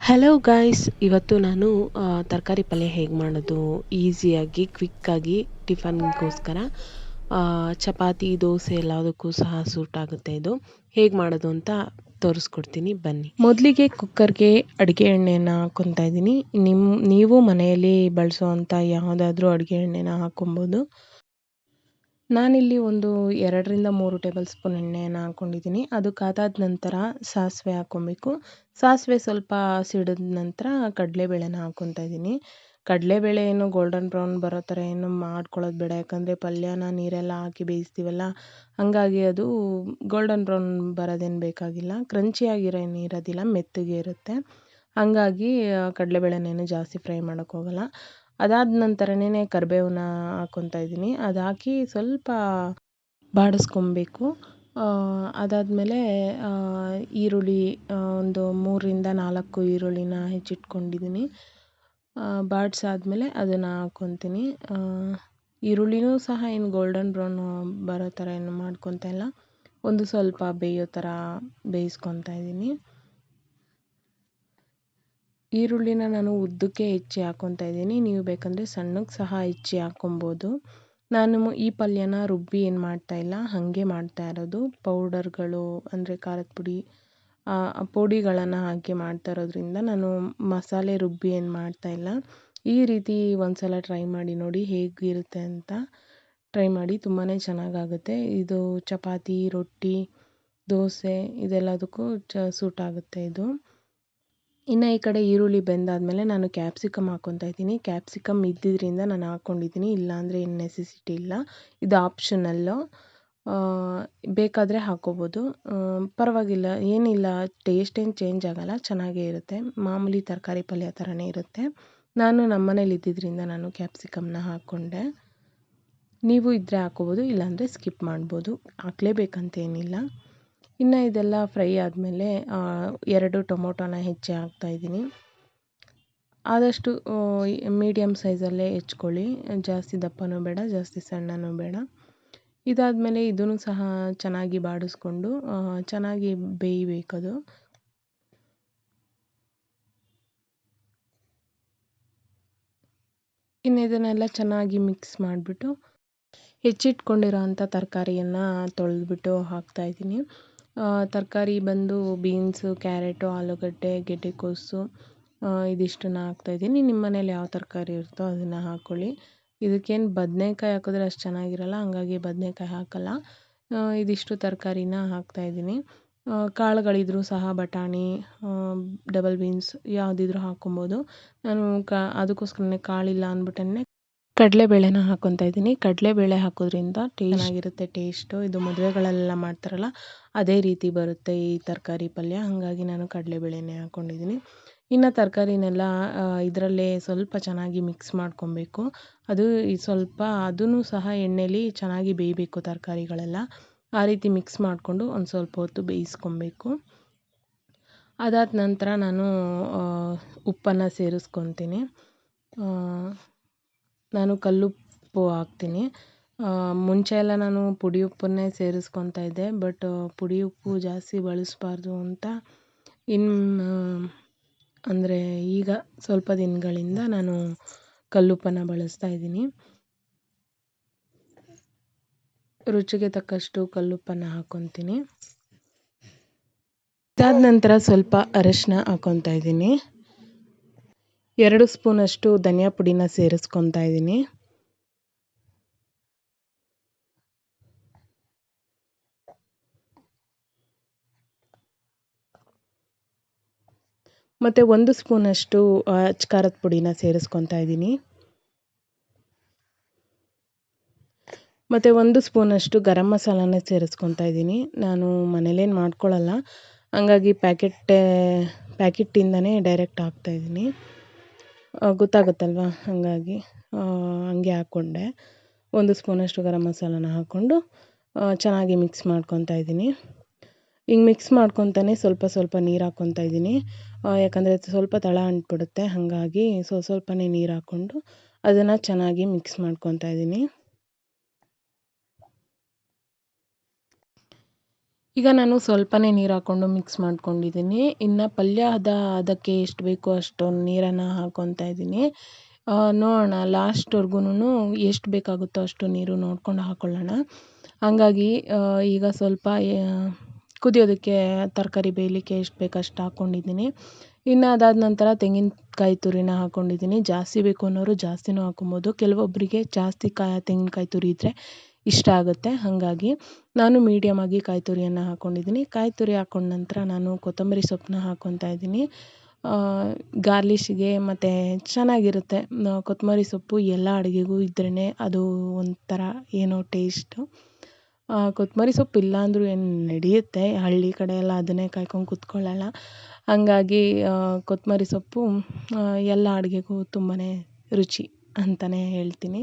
Hello guys ಇವತ್ತು ನಾನು ತರಕಾರಿ ಪಲ್ಯ ಹೇಗೆ ಮಾಡೋದು ಈಸಿಯಾಗಿ ಕ್ವಿಕ್ಕಾಗಿ ಟಿಫನ್ಗೋಸ್ಕರ ಚಪಾತಿ, ದೋಸೆ ಎಲ್ಲದಕ್ಕೂ ಸಹ ಸೂಟ್ ಆಗುತ್ತೆ ಇದು. ಹೇಗೆ ಮಾಡೋದು ಅಂತ ತೋರಿಸ್ಕೊಡ್ತೀನಿ, ಬನ್ನಿ. ಮೊದಲಿಗೆ ಕುಕ್ಕರ್ಗೆ ಅಡುಗೆ ಎಣ್ಣೆನ ಹಾಕ್ಕೊತಾ ಇದ್ದೀನಿ. ನಿಮ್ಮ ನೀವು ಮನೆಯಲ್ಲಿ ಬಳಸುವಂಥ ಯಾವುದಾದ್ರೂ ಅಡುಗೆ ಎಣ್ಣೆನ ಹಾಕ್ಕೊಬೋದು ನಾನಿಲ್ಲಿ ಒಂದು ಎರಡರಿಂದ ಮೂರು ಟೇಬಲ್ ಸ್ಪೂನ್ ಎಣ್ಣೆಯನ್ನು ಹಾಕ್ಕೊಂಡಿದ್ದೀನಿ. ಅದು ಕಾದಾದ ನಂತರ ಸಾಸಿವೆ ಹಾಕ್ಕೊಬೇಕು. ಸಾಸಿವೆ ಸ್ವಲ್ಪ ಸಿಡಿದ ನಂತರ ಕಡಲೆಬೇಳೆನ ಹಾಕ್ಕೊತಾ ಇದ್ದೀನಿ. ಕಡಲೆಬೇಳೆ ಏನು ಗೋಲ್ಡನ್ ಬ್ರೌನ್ ಬರೋ ಥರ ಏನು ಮಾಡ್ಕೊಳ್ಳೋದು ಬೇಡ. ಯಾಕಂದರೆ ಪಲ್ಯನ ನೀರೆಲ್ಲ ಹಾಕಿ ಬೇಯಿಸ್ತೀವಲ್ಲ, ಹಾಗಾಗಿ ಅದು ಗೋಲ್ಡನ್ ಬ್ರೌನ್ ಬರೋದೇನು ಬೇಕಾಗಿಲ್ಲ. ಕ್ರಂಚಿಯಾಗಿರೋ ಏನು ಇರೋದಿಲ್ಲ, ಮೆತ್ತಗೆ ಇರುತ್ತೆ. ಹಾಗಾಗಿ ಕಡಲೆಬೇಳೆನೇನು ಜಾಸ್ತಿ ಫ್ರೈ ಮಾಡೋಕ್ಕೆ ಹೋಗಲ್ಲ. ಅದಾದ ನಂತರನೇ ಕರಿಬೇವನ್ನ ಹಾಕ್ಕೊತಾ ಇದ್ದೀನಿ. ಅದು ಹಾಕಿ ಸ್ವಲ್ಪ ಬಾಡಿಸ್ಕೊಬೇಕು. ಅದಾದಮೇಲೆ ಈರುಳ್ಳಿ ಒಂದು ಮೂರರಿಂದ ನಾಲ್ಕು ಈರುಳ್ಳಿನ ಹೆಚ್ಚಿಟ್ಕೊಂಡಿದ್ದೀನಿ. ಬಾಡಿಸಾದ್ಮೇಲೆ ಅದನ್ನು ಹಾಕ್ಕೊತೀನಿ ಈರುಳ್ಳಿನೂ ಸಹ ಏನು ಗೋಲ್ಡನ್ ಬ್ರೌನ್ ಬರೋ ಥರ ಏನು ಮಾಡ್ಕೊತಾ ಇಲ್ಲ. ಒಂದು ಸ್ವಲ್ಪ ಬೇಯೋ ಥರ ಬೇಯಿಸ್ಕೊತಾ ಇದ್ದೀನಿ. ಈರುಳ್ಳಿನ ನಾನು ಉದ್ದಕ್ಕೆ ಹೆಚ್ಚಿ ಹಾಕ್ಕೊತಾ ಇದ್ದೀನಿ. ನೀವು ಬೇಕೆಂದರೆ ಸಣ್ಣಗೆ ಸಹ ಹೆಚ್ಚಿ ಹಾಕ್ಕೊಬೋದು ನಾನು ಈ ಪಲ್ಯನ ರುಬ್ಬಿ ಏನು ಮಾಡ್ತಾ ಇಲ್ಲ, ಹಾಗೆ ಮಾಡ್ತಾ ಇರೋದು. ಪೌಡರ್ಗಳು ಅಂದರೆ ಖಾರದ ಪುಡಿ ಪುಡಿಗಳನ್ನು ಹಾಕಿ ಮಾಡ್ತಾ ಇರೋದ್ರಿಂದ ನಾನು ಮಸಾಲೆ ರುಬ್ಬಿ ಏನು ಮಾಡ್ತಾ ಇಲ್ಲ. ಈ ರೀತಿ ಒಂದು ಸಲ ಟ್ರೈ ಮಾಡಿ ನೋಡಿ ಹೇಗಿರುತ್ತೆ ಅಂತ ಟ್ರೈ ಮಾಡಿ. ತುಂಬಾ ಚೆನ್ನಾಗಾಗುತ್ತೆ. ಇದು ಚಪಾತಿ, ರೊಟ್ಟಿ, ದೋಸೆ ಇದೆಲ್ಲದಕ್ಕೂ ಚ ಸೂಟ್ ಆಗುತ್ತೆ ಇದು. ಇನ್ನು ಈ ಕಡೆ ಈರುಳ್ಳಿ ಬೆಂದಾದಮೇಲೆ ನಾನು ಕ್ಯಾಪ್ಸಿಕಮ್ ಹಾಕ್ಕೊತಾ ಇದ್ದೀನಿ. ಕ್ಯಾಪ್ಸಿಕಮ್ ಇದ್ದಿದ್ದರಿಂದ ನಾನು ಹಾಕ್ಕೊಂಡಿದ್ದೀನಿ ಇಲ್ಲಾಂದರೆ ಏನು ನೆಸೆಸಿಟಿ ಇಲ್ಲ. ಇದು ಆಪ್ಷನಲ್ಲು ಬೇಕಾದರೆ ಹಾಕ್ಕೋಬೋದು ಪರವಾಗಿಲ್ಲ. ಏನಿಲ್ಲ. ಟೇಸ್ಟ್ ಏನು ಚೇಂಜ್ ಆಗೋಲ್ಲ. ಚೆನ್ನಾಗೇ ಇರುತ್ತೆ. ಮಾಮೂಲಿ ತರಕಾರಿ ಪಲ್ಯ ಥರನೇ ಇರುತ್ತೆ. ನಾನು ನಮ್ಮ ಮನೇಲಿ ಇದ್ದಿದ್ದರಿಂದ ನಾನು ಕ್ಯಾಪ್ಸಿಕಮ್ನ ಹಾಕ್ಕೊಂಡೆ ನೀವು ಇದ್ದರೆ ಹಾಕ್ಕೋಬೋದು ಇಲ್ಲಾಂದರೆ ಸ್ಕಿಪ್ ಮಾಡ್ಬೋದು. ಹಾಕ್ಲೇಬೇಕಂತೇನಿಲ್ಲ. ಇನ್ನು ಇದೆಲ್ಲ ಫ್ರೈ ಆದಮೇಲೆ ಎರಡು ಟೊಮೊಟೊನ ಹೆಚ್ಚಿ ಹಾಕ್ತಾಯಿದ್ದೀನಿ ಆದಷ್ಟು ಮೀಡಿಯಮ್ ಸೈಜಲ್ಲೇ ಹೆಚ್ಕೊಳ್ಳಿ. ಜಾಸ್ತಿ ದಪ್ಪನೂ ಬೇಡ, ಜಾಸ್ತಿ ಸಣ್ಣನೂ ಬೇಡ. ಇದಾದಮೇಲೆ ಇದೂ ಸಹ ಚೆನ್ನಾಗಿ ಬಾಡಿಸ್ಕೊಂಡು ಚೆನ್ನಾಗಿ ಬೇಯಬೇಕದು. ಇನ್ನು ಇದನ್ನೆಲ್ಲ ಚೆನ್ನಾಗಿ ಮಿಕ್ಸ್ ಮಾಡಿಬಿಟ್ಟು ಹೆಚ್ಚಿಟ್ಕೊಂಡಿರೋ ಅಂಥ ತರಕಾರಿಯನ್ನು ತೊಳೆದ್ಬಿಟ್ಟು ಹಾಕ್ತಾಯಿದ್ದೀನಿ ತರಕಾರಿ ಬಂದು ಬೀನ್ಸು ಕ್ಯಾರೆಟು ಆಲೂಗಡ್ಡೆ ಗೆಡ್ಡೆಕೋಸು ಇದಿಷ್ಟನ್ನು ಹಾಕ್ತಾಯಿದ್ದೀನಿ ನಿಮ್ಮ ಮನೇಲಿ ಯಾವ ತರಕಾರಿ ಇರುತ್ತೋ ಅದನ್ನು ಹಾಕ್ಕೊಳ್ಳಿ ಇದಕ್ಕೇನು ಬದನೇಕಾಯಿ ಹಾಕಿದ್ರೆ ಅಷ್ಟು ಚೆನ್ನಾಗಿರಲ್ಲ, ಹಂಗಾಗಿ ಬದನೇಕಾಯಿ ಹಾಕಲ್ಲ. ಇದಿಷ್ಟು ತರಕಾರಿನ ಹಾಕ್ತಾಯಿದ್ದೀನಿ ಕಾಳುಗಳಿದ್ರೂ ಸಹ ಬಟಾಣಿ ಡಬಲ್ ಬೀನ್ಸ್ ಯಾವುದಿದ್ರೂ ಹಾಕ್ಕೊಬೋದು. ನಾನು ಕಾ, ಅದಕ್ಕೋಸ್ಕರನೇ ಕಾಳಿಲ್ಲ ಅಂದ್ಬಿಟ್ಟೇ ಕಡಲೆಬೇಳೆನ ಹಾಕ್ಕೊತಾ ಇದ್ದೀನಿ. ಕಡಲೆಬೇಳೆ ಹಾಕೋದ್ರಿಂದ ಚೆನ್ನಾಗಿರುತ್ತೆ ಟೇಸ್ಟು ಇದು ಮದುವೆಗಳಲ್ಲೆಲ್ಲ ಮಾಡ್ತಾರಲ್ಲ, ಅದೇ ರೀತಿ ಬರುತ್ತೆ ಈ ತರಕಾರಿ ಪಲ್ಯ. ಹಾಗಾಗಿ ನಾನು ಕಡಲೆಬೇಳೆನೇ ಹಾಕೊಂಡಿದ್ದೀನಿ. ಇನ್ನು ತರಕಾರಿನೆಲ್ಲ ಇದರಲ್ಲೇ ಸ್ವಲ್ಪ ಚೆನ್ನಾಗಿ ಮಿಕ್ಸ್ ಮಾಡ್ಕೊಬೇಕು. ಅದು ಸ್ವಲ್ಪ ಅದೂ ಸಹ ಎಣ್ಣೆಲಿ ಚೆನ್ನಾಗಿ ಬೇಯಬೇಕು ತರಕಾರಿಗಳೆಲ್ಲ. ಆ ರೀತಿ ಮಿಕ್ಸ್ ಮಾಡಿಕೊಂಡು ಒಂದು ಸ್ವಲ್ಪ ಹೊತ್ತು ಬೇಯಿಸ್ಕೊಬೇಕು. ಅದಾದ ನಂತರ ನಾನು ಉಪ್ಪನ್ನು ಸೇರಿಸ್ಕೊತೀನಿ. ನಾನು ಕಲ್ಲುಪ್ಪು ಹಾಕ್ತೀನಿ. ಮುಂಚೆ ಎಲ್ಲ ನಾನು ಪುಡಿ ಉಪ್ಪನ್ನೇ ಸೇರಿಸ್ಕೊತಾ ಇದ್ದೆ, ಬಟ್ ಪುಡಿ ಉಪ್ಪು ಜಾಸ್ತಿ ಬಳಸಬಾರ್ದು ಅಂತ ಇನ್ನು ಅಂದರೆ ಈಗ ಸ್ವಲ್ಪ ದಿನಗಳಿಂದ ನಾನು ಕಲ್ಲುಪ್ಪನ್ನು ಬಳಸ್ತಾ ಇದ್ದೀನಿ. ರುಚಿಗೆ ತಕ್ಕಷ್ಟು ಕಲ್ಲುಪ್ಪನ್ನು ಹಾಕ್ಕೊತೀನಿ ಇದಾದ ನಂತರ ಸ್ವಲ್ಪ ಅರಶಿನ ಹಾಕ್ಕೊತಾ ಇದ್ದೀನಿ. ಎರಡು ಸ್ಪೂನಷ್ಟು ಧನಿಯಾ ಪುಡಿನ ಸೇರಿಸ್ಕೊತಾ ಇದ್ದೀನಿ. ಮತ್ತು ಒಂದು ಸ್ಪೂನಷ್ಟು ಅಚ್ಕಾರದ ಪುಡಿನ ಸೇರಿಸ್ಕೊತಾ ಇದ್ದೀನಿ. ಮತ್ತು ಒಂದು ಸ್ಪೂನಷ್ಟು ಗರಂ ಮಸಾಲನ ಸೇರಿಸ್ಕೊತಾ ಇದ್ದೀನಿ. ನಾನು ಮನೇಲೇನು ಮಾಡ್ಕೊಳ್ಳಲ್ಲ ಹಂಗಾಗಿ ಪ್ಯಾಕೆಟ್ ಪ್ಯಾಕೆಟ್ಟಿಂದನೇ ಡೈರೆಕ್ಟ್ ಹಾಕ್ತಾಯಿದ್ದೀನಿ ಗೊತ್ತಾಗುತ್ತಲ್ವ? ಹಾಗಾಗಿ ಹಂಗೆ ಹಾಕ್ಕೊಂಡೆ ಒಂದು ಸ್ಪೂನಷ್ಟು ಗರಂ ಮಸಾಲನ ಹಾಕ್ಕೊಂಡು ಚೆನ್ನಾಗಿ ಮಿಕ್ಸ್ ಮಾಡ್ಕೊತಾ ಇದ್ದೀನಿ. ಹಿಂಗೆ ಮಿಕ್ಸ್ ಮಾಡ್ಕೊತಾನೆ ಸ್ವಲ್ಪ ಸ್ವಲ್ಪ ನೀರು ಹಾಕ್ಕೊತಾ ಇದ್ದೀನಿ. ಯಾಕಂದರೆ ಸ್ವಲ್ಪ ತಳ ಅಂಟ್ಬಿಡುತ್ತೆ. ಹಾಗಾಗಿ ಸ್ವಲ್ಪ ಸ್ವಲ್ಪನೇ ನೀರು ಹಾಕ್ಕೊಂಡು ಅದನ್ನು ಚೆನ್ನಾಗಿ ಮಿಕ್ಸ್ ಮಾಡ್ಕೊತಾ ಇದ್ದೀನಿ. ಈಗ ನಾನು ಸ್ವಲ್ಪನೇ ನೀರು ಹಾಕ್ಕೊಂಡು ಮಿಕ್ಸ್ ಮಾಡ್ಕೊಂಡಿದ್ದೀನಿ. ಇನ್ನು ಪಲ್ಯ ಅದ, ಅದಕ್ಕೆ ಎಷ್ಟು ಬೇಕೋ ಅಷ್ಟು ನೀರನ್ನು ಹಾಕ್ಕೊತಾ ಇದ್ದೀನಿ. ನೋಡೋಣ ಲಾಸ್ಟ್ವರ್ಗೂ ಎಷ್ಟು ಬೇಕಾಗುತ್ತೋ ಅಷ್ಟು ನೀರು ನೋಡ್ಕೊಂಡು ಹಾಕ್ಕೊಳ್ಳೋಣ ಹಾಗಾಗಿ ಈಗ ಸ್ವಲ್ಪ ಕುದಿಯೋದಕ್ಕೆ, ತರಕಾರಿ ಬೇಯಲಿಕ್ಕೆ ಎಷ್ಟು ಬೇಕು ಅಷ್ಟು ಹಾಕ್ಕೊಂಡಿದ್ದೀನಿ ಇನ್ನು ಅದಾದ ನಂತರ ತೆಂಗಿನಕಾಯಿ ತುರಿನ ಹಾಕ್ಕೊಂಡಿದ್ದೀನಿ ಜಾಸ್ತಿ ಬೇಕು ಅನ್ನೋರು ಜಾಸ್ತಿನೂ ಹಾಕ್ಕೊಬೋದು ಕೆಲವೊಬ್ಬರಿಗೆ ಜಾಸ್ತಿ ಕಾಯಿ, ತೆಂಗಿನಕಾಯಿ ತುರಿ ಇದ್ದರೆ ಇಷ್ಟ ಆಗುತ್ತೆ. ಹಾಗಾಗಿ ನಾನು ಮೀಡಿಯಮಾಗಿ ಕಾಯಿ ತುರಿಯನ್ನು ಹಾಕ್ಕೊಂಡಿದ್ದೀನಿ ಕಾಯಿ ತುರಿ ಹಾಕ್ಕೊಂಡ ನಂತರ ನಾನು ಕೊತ್ತಂಬರಿ ಸೊಪ್ಪನ್ನ ಹಾಕ್ಕೊತಾ ಇದ್ದೀನಿ. ಗಾರ್ಲಿಶ್ಗೆ ಮತ್ತು ಚೆನ್ನಾಗಿರುತ್ತೆ. ಕೊತ್ತಂಬರಿ ಸೊಪ್ಪು ಎಲ್ಲ ಅಡುಗೆಗೂ ಇದ್ರೇ ಅದು ಒಂಥರ ಏನೋ ಟೇಸ್ಟು ಕೊತ್ತಂಬರಿ ಸೊಪ್ಪು ಇಲ್ಲ ಏನು ನಡೆಯುತ್ತೆ? ಹಳ್ಳಿ ಕಡೆ ಎಲ್ಲ ಅದನ್ನೇ ಕಾಯ್ಕೊಂಡು ಕೂತ್ಕೊಳ್ಳೋಲ್ಲ. ಹಾಗಾಗಿ ಕೊತ್ತಂಬರಿ ಸೊಪ್ಪು ಎಲ್ಲ ಅಡುಗೆಗೂ ತುಂಬಾ ರುಚಿ ಅಂತಲೇ ಹೇಳ್ತೀನಿ.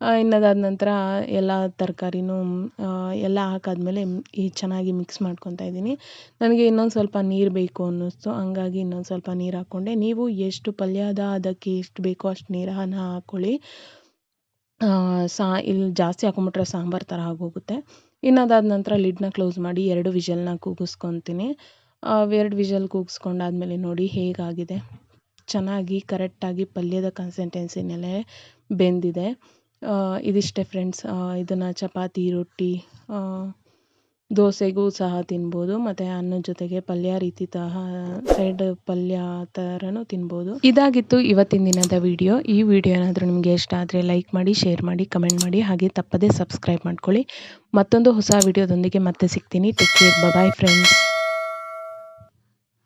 ಇನ್ನು ಅದಾದ ನಂತರ ಎಲ್ಲ ತರಕಾರಿನೂ ಎಲ್ಲ ಹಾಕಾದ್ಮೇಲೆ ಈ ಚೆನ್ನಾಗಿ ಮಿಕ್ಸ್ ಮಾಡ್ಕೊತಾ ಇದ್ದೀನಿ. ನನಗೆ ಇನ್ನೊಂದು ಸ್ವಲ್ಪ ನೀರು ಬೇಕು ಅನ್ನಿಸ್ತು. ಹಂಗಾಗಿ ಇನ್ನೊಂದು ಸ್ವಲ್ಪ ನೀರು ಹಾಕ್ಕೊಂಡೆ ನೀವು ಎಷ್ಟು ಪಲ್ಯದ ಅದಕ್ಕೆ ಎಷ್ಟು ಬೇಕೋ ಅಷ್ಟು ನೀರನ್ನು ಹಾಕ್ಕೊಳ್ಳಿ ಸಾ ಇಲ್ಲಿ ಜಾಸ್ತಿ ಹಾಕೊಂಬಿಟ್ರೆ ಸಾಂಬಾರು ಥರ ಆಗೋಗುತ್ತೆ. ಇನ್ನು ಅದಾದ ನಂತರ ಲಿಡ್ನ ಕ್ಲೋಸ್ ಮಾಡಿ ಎರಡು ವಿಷಲ್ನ ಕೂಗಿಸ್ಕೊತೀನಿ. ಎರಡು ವಿಷಲ್ ಕೂಗಿಸ್ಕೊಂಡಾದ್ಮೇಲೆ ನೋಡಿ ಹೇಗಾಗಿದೆ. ಚೆನ್ನಾಗಿ ಕರೆಕ್ಟಾಗಿ ಪಲ್ಯದ ಕನ್ಸಿಸ್ಟೆನ್ಸಿನಲ್ಲೇ ಬೆಂದಿದೆ. ಇದಿಷ್ಟೇ ಫ್ರೆಂಡ್ಸ್ ಇದನ್ನು ಚಪಾತಿ, ರೊಟ್ಟಿ ದೋಸೆಗೂ ಸಹ ತಿನ್ಬೋದು. ಮತ್ತು ಅನ್ನದ ಜೊತೆಗೆ ಪಲ್ಯ ರೀತಿ ತಹ ಸೈಡ್ ಪಲ್ಯ ಥರನೂ ತಿನ್ಬೋದು. ಇದಾಗಿತ್ತು ಇವತ್ತಿನ ದಿನದ ವಿಡಿಯೋ ಈ ವಿಡಿಯೋ ಏನಾದರೂ ನಿಮಗೆ ಇಷ್ಟ ಆದರೆ ಲೈಕ್ ಮಾಡಿ ಶೇರ್ ಮಾಡಿ ಕಮೆಂಟ್ ಮಾಡಿ. ಹಾಗೆ ತಪ್ಪದೇ ಸಬ್ಸ್ಕ್ರೈಬ್ ಮಾಡ್ಕೊಳ್ಳಿ. ಮತ್ತೊಂದು ಹೊಸ ವಿಡಿಯೋದೊಂದಿಗೆ ಮತ್ತೆ ಸಿಗ್ತೀನಿ. Take care bye friends